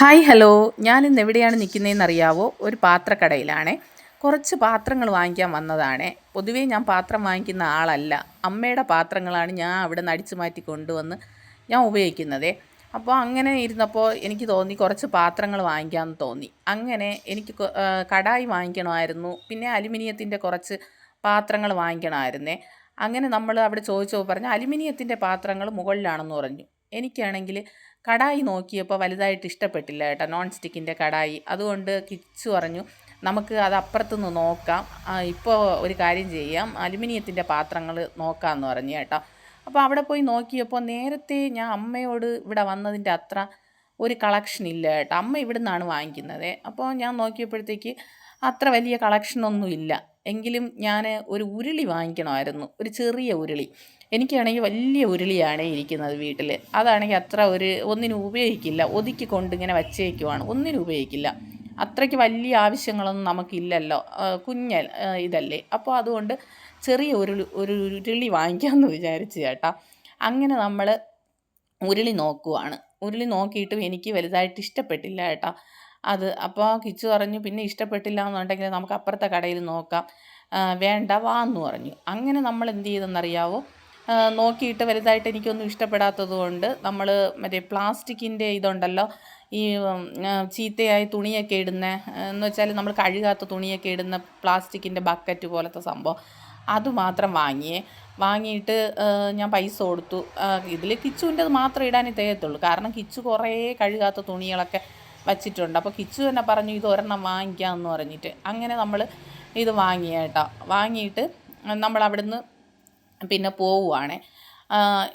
Hi hello. ഞാൻ ഇന്ന് എവിടെയാണ് നിൽക്കുന്നതെന്ന് അറിയാവോ ഒരു പാത്രക്കടയിലാണ്. കുറച്ച് പാത്രങ്ങൾ വാങ്ങിക്കാൻ വന്നതാണ്. പൊതുവേ ഞാൻ പാത്രം വാങ്ങിക്കുന്ന ആളല്ല. അമ്മയുടെ പാത്രങ്ങളാണ് ഞാൻ അവിടെ നിന്ന് അടിച്ചു മാറ്റി കൊണ്ടുവന്ന് ഞാൻ ഉപയോഗിക്കുന്നത്. അപ്പോൾ അങ്ങനെ ഇരുന്നപ്പോൾ എനിക്ക് തോന്നി കുറച്ച് പാത്രങ്ങൾ വാങ്ങിക്കാമെന്ന് തോന്നി. അങ്ങനെ എനിക്ക് കടായി വാങ്ങിക്കണമായിരുന്നു. പിന്നെ അലുമിനിയത്തിന്റെ കുറച്ച് പാത്രങ്ങൾ വാങ്ങിക്കണമായിരുന്നേ. അങ്ങനെ നമ്മൾ അവിടെ ചോദിച്ചപ്പോൾ പറഞ്ഞു അലുമിനിയത്തിന്റെ പാത്രങ്ങൾ മുകളിലാണെന്ന് പറഞ്ഞു. എനിക്കാണെങ്കിൽ കടായി നോക്കിയപ്പോൾ വലുതായിട്ട് ഇഷ്ടപ്പെട്ടില്ല കേട്ടോ. നോൺ സ്റ്റിക്കിന്റെ കടായി. അതുകൊണ്ട് കിച്ച് പറഞ്ഞു നമുക്ക് അത് അപ്പുറത്തുനിന്ന് നോക്കാം. ഇപ്പോൾ ഒരു കാര്യം ചെയ്യാം. അലുമിനിയത്തിന്റെ പാത്രങ്ങൾ നോക്കാമെന്ന് പറഞ്ഞു കേട്ടോ. അപ്പോൾ അവിടെ പോയി നോക്കിയപ്പോൾ നേരത്തെ ഞാൻ അമ്മയോട് ഇവിടെ വന്നതിന്റെ അത്ര ഒരു കളക്ഷൻ ഇല്ല കേട്ടോ. അമ്മ ഇവിടെ നിന്നാണ് വാങ്ങിക്കുന്നത്. അപ്പോൾ ഞാൻ നോക്കിയപ്പോഴത്തേക്ക് അത്ര വലിയ കളക്ഷനൊന്നും ഇല്ല. എങ്കിലും ഞാൻ ഒരു ഉരുളി വാങ്ങിക്കണമായിരുന്നു ഒരു ചെറിയ ഉരുളി. എനിക്കാണെങ്കിൽ വലിയ ഉരുളിയാണ് ഇരിക്കുന്നത് വീട്ടിൽ അതാണെങ്കിൽ അത്ര ഒരു ഒന്നിനും ഉപയോഗിക്കില്ല. ഒതുക്കി കൊണ്ട് ഇങ്ങനെ വച്ചേക്കുവാണ്. ഒന്നിനും ഉപയോഗിക്കില്ല. അത്രയ്ക്ക് വലിയ ആവശ്യങ്ങളൊന്നും നമുക്കില്ലല്ലോ. കുഞ്ഞ ഇതല്ലേ. അപ്പോൾ അതുകൊണ്ട് ചെറിയ ഒരു ഒരു ഉരുളി വാങ്ങിക്കാമെന്ന് വിചാരിച്ചു ചേട്ടാ. അങ്ങനെ നമ്മൾ ഉരുളി നോക്കുവാണ്. ഉരുളി നോക്കിയിട്ടും എനിക്ക് വലുതായിട്ട് ഇഷ്ടപ്പെട്ടില്ല കേട്ടോ അത് അപ്പോൾ കിച്ചു പറഞ്ഞു പിന്നെ ഇഷ്ടപ്പെട്ടില്ല എന്നുണ്ടെങ്കിൽ നമുക്ക് അപ്പുറത്തെ കടയിൽ നോക്കാം. വേണ്ട വാ എന്ന് പറഞ്ഞു. അങ്ങനെ നമ്മൾ എന്ത് ചെയ്തെന്നറിയാവോ? നോക്കിയിട്ട് വലുതായിട്ട് എനിക്കൊന്നും ഇഷ്ടപ്പെടാത്തത് കൊണ്ട് നമ്മൾ മറ്റേ പ്ലാസ്റ്റിക്കിന്റെ ഇതുണ്ടല്ലോ ഈ ചീത്തയായി തുണിയൊക്കെ ഇടുന്ന എന്ന് വെച്ചാൽ നമ്മൾ കഴുകാത്ത തുണിയൊക്കെ ഇടുന്ന പ്ലാസ്റ്റിക്കിന്റെ ബക്കറ്റ് പോലത്തെ സംഭവം. അതുമാത്രം വാങ്ങിയേ. വാങ്ങിയിട്ട് ഞാൻ പൈസ കൊടുത്തു. ഇതിൽ കിച്ചുവിന്റെത് മാത്രം ഇടാനേ തേയത്തുള്ളൂ. കാരണം കിച്ചു കുറേ കഴുകാത്ത തുണികളൊക്കെ വച്ചിട്ടുണ്ട്. അപ്പോൾ കിച്ചു തന്നെ പറഞ്ഞു ഇത് ഒരെണ്ണം വാങ്ങിക്കാമെന്ന് പറഞ്ഞിട്ട്. അങ്ങനെ നമ്മൾ ഇത് വാങ്ങിയ കേട്ടോ. വാങ്ങിയിട്ട് നമ്മൾ അവിടുന്ന് പിന്നെ പോവുകയാണേ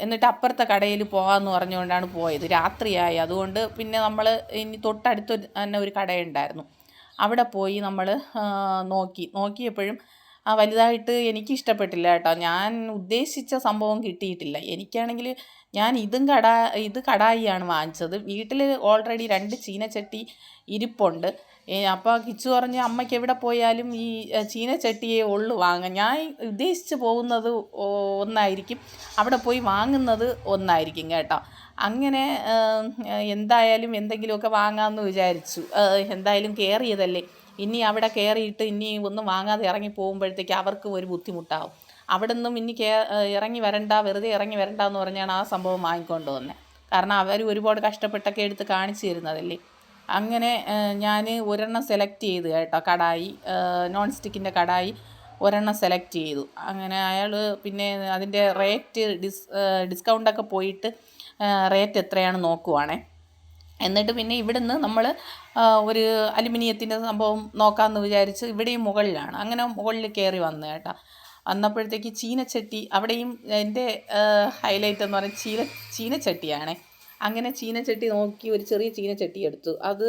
എന്നിട്ട് അപ്പുറത്തെ കടയിൽ പോകാമെന്ന് പറഞ്ഞുകൊണ്ടാണ് പോയത്. രാത്രിയായി. അതുകൊണ്ട് പിന്നെ നമ്മൾ ഇനി തൊട്ടടുത്ത് തന്നെ ഒരു കടയുണ്ടായിരുന്നു. അവിടെ പോയി നമ്മൾ നോക്കി. നോക്കിയപ്പോഴും വലുതായിട്ട് എനിക്ക് ഇഷ്ടപ്പെട്ടില്ല കേട്ടോ. ഞാൻ ഉദ്ദേശിച്ച സംഭവം കിട്ടിയിട്ടില്ല. എനിക്കാണെങ്കിൽ ഞാൻ ഇതും കടാ ഇത് കടായിയാണ് വാങ്ങിച്ചത്. വീട്ടിൽ ഓൾറെഡി രണ്ട് ചീനച്ചട്ടി ഇരിപ്പുണ്ട്. അപ്പോൾ കിച്ചു പറഞ്ഞ് അമ്മയ്ക്ക് എവിടെ പോയാലും ഈ ചീനച്ചട്ടിയെ ഉള്ളു വാങ്ങാൻ ഞാൻ ഉദ്ദേശിച്ച് പോകുന്നത് ഒന്നായിരിക്കും. അവിടെ പോയി വാങ്ങുന്നത് ഒന്നായിരിക്കും കേട്ടോ. അങ്ങനെ എന്തായാലും എന്തെങ്കിലുമൊക്കെ വാങ്ങാമെന്ന് വിചാരിച്ചു. എന്തായാലും കയറിയതല്ലേ ഇനി അവിടെ കയറിയിട്ട് ഇനി ഒന്നും വാങ്ങാതെ ഇറങ്ങി പോകുമ്പോഴത്തേക്ക് അവർക്ക് ഒരു ബുദ്ധിമുട്ടാവും. അവിടെ നിന്നും ഇനി കേ ഇറങ്ങി വരണ്ട വെറുതെ ഇറങ്ങി വരണ്ട എന്ന് പറഞ്ഞാണ് ആ സംഭവം വാങ്ങിക്കൊണ്ട് വന്നത് കാരണം അവർ ഒരുപാട് കഷ്ടപ്പെട്ടൊക്കെ എടുത്ത് കാണിച്ചു തരുന്നതല്ലേ. അങ്ങനെ ഞാൻ ഒരെണ്ണം സെലക്ട് ചെയ്തു കേട്ടോ കടായി നോൺ സ്റ്റിക്കിന്റെ കടായി ഒരെണ്ണം സെലക്ട് ചെയ്തു. അങ്ങനെ അയാൾ പിന്നെ അതിന്റെ റേറ്റ് ഡിസ് ഡിസ്കൗണ്ടൊക്കെ പോയിട്ട് റേറ്റ് എത്രയാണ് നോക്കുവാണേ. എന്നിട്ട് പിന്നെ ഇവിടുന്ന് നമ്മൾ ഒരു അലുമിനിയത്തിന്റെ സംഭവം നോക്കാമെന്ന് വിചാരിച്ച് ഇവിടെയും മുകളിലാണ്. അങ്ങനെ മുകളിൽ കയറി വന്നു കേട്ടോ. വന്നപ്പോഴത്തേക്ക് ചീനച്ചട്ടി അവിടെയും എന്റെ ഹൈലൈറ്റ് എന്ന് പറയുന്നത് ചീന ചീനച്ചട്ടിയാണേ. അങ്ങനെ ചീനച്ചട്ടി നോക്കി ഒരു ചെറിയ ചീനച്ചട്ടി എടുത്തു. അത്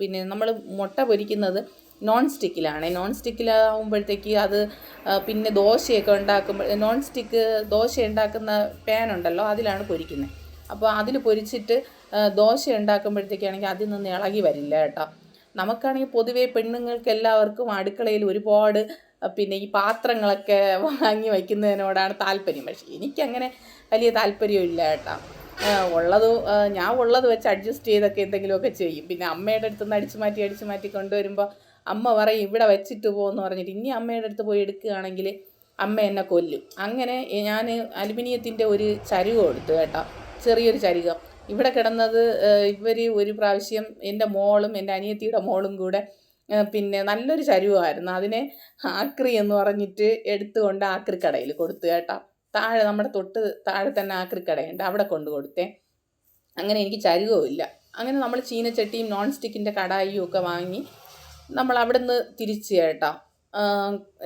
പിന്നെ നമ്മൾ മുട്ട പൊരിക്കുന്നത് നോൺ സ്റ്റിക്കിലാണ് നോൺ സ്റ്റിക്കിലാവുമ്പോഴത്തേക്ക് അത് പിന്നെ ദോശയൊക്കെ ഉണ്ടാക്കുമ്പോൾ നോൺ സ്റ്റിക്ക് ദോശ ഉണ്ടാക്കുന്ന പാൻ ഉണ്ടല്ലോ അതിലാണ് പൊരിക്കുന്നത് അപ്പോൾ അതിൽ പൊരിച്ചിട്ട് ദോശ ഉണ്ടാക്കുമ്പോഴത്തേക്കാണെങ്കിൽ അതിൽ നിന്ന് ഇളകി വരില്ല കേട്ടോ. നമുക്കാണെങ്കിൽ പൊതുവേ പെണ്ണുങ്ങൾക്ക് എല്ലാവർക്കും അടുക്കളയിൽ ഒരുപാട് പിന്നെ ഈ പാത്രങ്ങളൊക്കെ വാങ്ങി വയ്ക്കുന്നതിനോടാണ് താല്പര്യം. പക്ഷേ എനിക്കങ്ങനെ വലിയ താല്പര്യമില്ല കേട്ടോ. ഉള്ളത് ഞാൻ ഉള്ളത് വെച്ച് അഡ്ജസ്റ്റ് ചെയ്തൊക്കെ എന്തെങ്കിലുമൊക്കെ ചെയ്യും. പിന്നെ അമ്മയുടെ അടുത്ത് നിന്ന് അടിച്ചു മാറ്റി അടിച്ചു മാറ്റി കൊണ്ടുവരുമ്പോൾ അമ്മ പറയും ഇവിടെ വെച്ചിട്ട് പോകുമെന്ന് പറഞ്ഞിട്ട് ഇനി അമ്മയുടെ അടുത്ത് പോയി എടുക്കുകയാണെങ്കിൽ അമ്മ എന്നെ കൊല്ലും. അങ്ങനെ ഞാൻ അലുമിനിയത്തിന്റെ ഒരു ചരുവ് കൊടുത്തു കേട്ടോ. ചെറിയൊരു ചരിക. ഇവിടെ കിടന്നത് ഇവർ ഒരു പ്രാവശ്യം എന്റെ മോളും എന്റെ അനിയത്തിയുടെ മോളും കൂടെ പിന്നെ നല്ലൊരു ചരുവമായിരുന്നു. അതിനെ ആക്രി എന്ന് പറഞ്ഞിട്ട് എടുത്തുകൊണ്ട് ആക്രി കടയിൽ കൊടുത്തു കേട്ടോ. താഴെ നമ്മുടെ തൊട്ട് താഴെ തന്നെ ആക്രി കടയുണ്ട് അവിടെ കൊണ്ട് കൊടുത്തേ. അങ്ങനെ എനിക്ക് ചരുകവുമില്ല അങ്ങനെ നമ്മൾ ചീനച്ചട്ടിയും നോൺ സ്റ്റിക്കിന്റെ കടായിയും ഒക്കെ വാങ്ങി നമ്മൾ അവിടെ നിന്ന് തിരിച്ചു കേട്ടോ.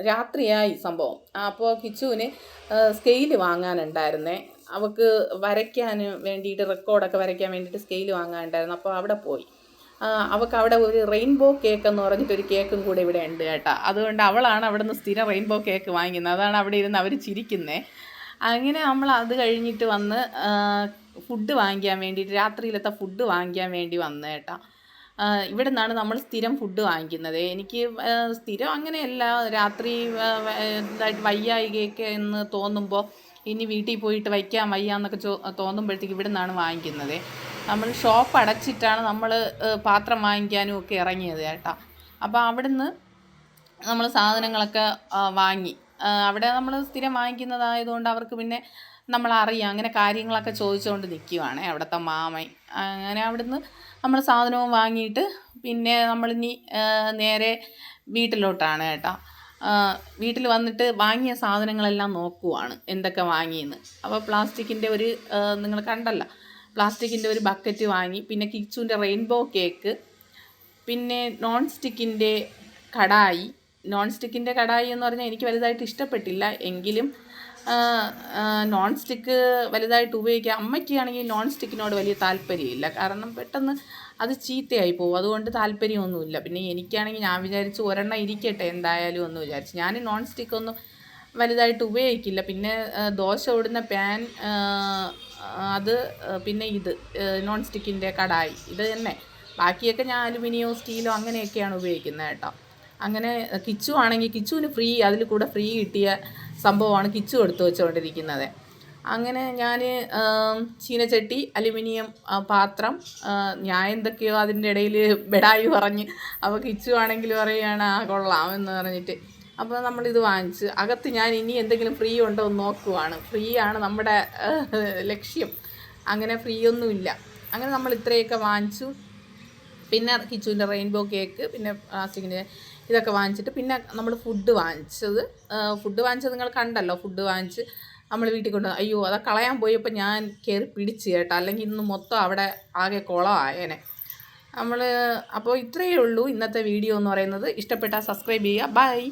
രാത്രിയായി സംഭവം. അപ്പോൾ കിച്ചുവിന് സ്കെയിൽ വാങ്ങാനുണ്ടായിരുന്നേ. അവൾക്ക് വരയ്ക്കാൻ വേണ്ടിയിട്ട് റെക്കോർഡൊക്കെ വരയ്ക്കാൻ വേണ്ടിയിട്ട് സ്കെയിൽ വാങ്ങാനുണ്ടായിരുന്നു അപ്പോൾ അവിടെ പോയി. അവൾക്ക് അവിടെ ഒരു റെയിൻബോ കേക്ക് എന്ന് പറഞ്ഞിട്ട് ഒരു കേക്കും കൂടെ ഇവിടെ ഉണ്ട് കേട്ടോ. അതുകൊണ്ട് അവളാണ് അവിടെ നിന്ന് സ്ഥിരം റെയിൻബോ കേക്ക് വാങ്ങിക്കുന്നത്. അതാണ് അവിടെ ഇരുന്ന് അവർ ചിരിക്കുന്നത് അങ്ങനെ നമ്മൾ അത് കഴിഞ്ഞിട്ട് വന്ന് ഫുഡ് വാങ്ങിക്കാൻ വേണ്ടിയിട്ട് രാത്രിയിലത്തെ ഫുഡ് വാങ്ങിക്കാൻ വേണ്ടി വന്നു കേട്ടോ. ഇവിടെ നിന്നാണ് നമ്മൾ സ്ഥിരം ഫുഡ് വാങ്ങിക്കുന്നത്. എനിക്ക് സ്ഥിരം അങ്ങനെയല്ല. രാത്രി ഇതായിട്ട് വയ്യായികയൊക്കെ എന്ന് തോന്നുമ്പോൾ ഇനി വീട്ടിൽ പോയിട്ട് വയ്ക്കാൻ വയ്യ എന്നൊക്കെ ചോ തോന്നുമ്പോഴത്തേക്ക് ഇവിടെ നിന്നാണ് വാങ്ങിക്കുന്നത്. നമ്മൾ ഷോപ്പ് അടച്ചിട്ടാണ് നമ്മൾ പാത്രം വാങ്ങിക്കാനും ഒക്കെ ഇറങ്ങിയത് ചേട്ടാ അപ്പോൾ അവിടുന്ന് നമ്മൾ സാധനങ്ങളൊക്കെ വാങ്ങി. അവിടെ നമ്മൾ സ്ഥിരം വാങ്ങിക്കുന്നതായതുകൊണ്ട് അവർക്ക് പിന്നെ നമ്മളറിയാം അങ്ങനെ കാര്യങ്ങളൊക്കെ ചോദിച്ചുകൊണ്ട് നിൽക്കുവാണേ അവിടുത്തെ മാമൻ. അങ്ങനെ അവിടുന്ന് നമ്മൾ സാധനവും വാങ്ങിയിട്ട് പിന്നെ നമ്മളിനി നേരെ വീട്ടിലോട്ടാണ് കേട്ടോ. വീട്ടിൽ വന്നിട്ട് വാങ്ങിയ സാധനങ്ങളെല്ലാം നോക്കുവാണ് എന്തൊക്കെ വാങ്ങിയെന്ന്. അപ്പോൾ പ്ലാസ്റ്റിക്കിന്റെ ഒരു നിങ്ങൾ കണ്ടല്ല. പ്ലാസ്റ്റിക്കിന്റെ ഒരു ബക്കറ്റ് വാങ്ങി പിന്നെ കിച്ചുവിന്റെ റെയിൻബോ കേക്ക് പിന്നെ നോൺ സ്റ്റിക്കിന്റെ കടായി. നോൺ സ്റ്റിക്കിന്റെ കടായി എന്ന് പറഞ്ഞാൽ എനിക്ക് വലുതായിട്ട് ഇഷ്ടപ്പെട്ടില്ല. എങ്കിലും നോൺ സ്റ്റിക്ക് വലുതായിട്ട് ഉപയോഗിക്കുക അമ്മയ്ക്കാണെങ്കിൽ നോൺ സ്റ്റിക്കിനോട് വലിയ താല്പര്യമില്ല. കാരണം പെട്ടെന്ന് അത് ചീത്തയായി പോകും. അതുകൊണ്ട് താല്പര്യമൊന്നുമില്ല. പിന്നെ എനിക്കാണെങ്കിൽ ഞാൻ വിചാരിച്ചു ഒരെണ്ണം ഇരിക്കട്ടെ എന്തായാലും എന്ന് വിചാരിച്ചു. ഞാൻ നോൺ സ്റ്റിക്ക് ഒന്നും വലുതായിട്ട് ഉപയോഗിക്കില്ല. പിന്നെ ദോശ ഓടുന്ന പാൻ അത് പിന്നെ ഇത് നോൺ സ്റ്റിക്കിന്റെ കടായി. ഇത് തന്നെ. ബാക്കിയൊക്കെ ഞാൻ അലുമിനിയോ സ്റ്റീലോ അങ്ങനെയൊക്കെയാണ് ഉപയോഗിക്കുന്നത് കേട്ടോ. അങ്ങനെ കിച്ചു ആണെങ്കിൽ കിച്ചുവിന് ഫ്രീ അതിൽ കൂടെ ഫ്രീ കിട്ടിയ സംഭവമാണ് കിച്ചു എടുത്തു വെച്ചുകൊണ്ടിരിക്കുന്നത്. അങ്ങനെ ഞാൻ ചീനച്ചട്ടി അലുമിനിയം പാത്രം ഞാൻ എന്തൊക്കെയോ അതിന്റെ ഇടയിൽ ബെഡായി പറഞ്ഞ് അപ്പോൾ കിച്ചു ആണെങ്കിൽ പറയുകയാണ് ആ കൊള്ളാം എന്ന് പറഞ്ഞിട്ട്. അപ്പോൾ നമ്മളിത് വാങ്ങിച്ച്. അകത്ത് ഞാൻ ഇനി എന്തെങ്കിലും ഫ്രീ ഉണ്ടോ എന്ന് നോക്കുവാണ്. ഫ്രീ ആണ് നമ്മുടെ ലക്ഷ്യം. അങ്ങനെ ഫ്രീ ഒന്നുമില്ല അങ്ങനെ നമ്മൾ ഇത്രയൊക്കെ വാങ്ങിച്ചു. പിന്നെ കിച്ചുവിന്റെ റെയിൻബോ കേക്ക് പിന്നെ പ്ലാസ്റ്റിക്കിന്റെ ഇതൊക്കെ വാങ്ങിച്ചിട്ട് പിന്നെ നമ്മൾ ഫുഡ് വാങ്ങിച്ചത് ഫുഡ് വാങ്ങിച്ചത് നിങ്ങൾ കണ്ടല്ലോ ഫുഡ് വാങ്ങിച്ച്. നമ്മൾ വീട്ടിൽ കൊണ്ട് അയ്യോ അത് കളയാൻ പോയപ്പോൾ ഞാൻ കയറി പിടിച്ച് കേട്ടോ. അല്ലെങ്കിൽ ഇന്ന് മൊത്തം അവിടെ ആകെ കുളമായേനെ. നമ്മൾ അപ്പോൾ ഇത്രയേ ഉള്ളൂ ഇന്നത്തെ വീഡിയോ എന്ന് പറയുന്നത്. ഇഷ്ടപ്പെട്ടാൽ സബ്സ്ക്രൈബ് ചെയ്യുക. ബൈ.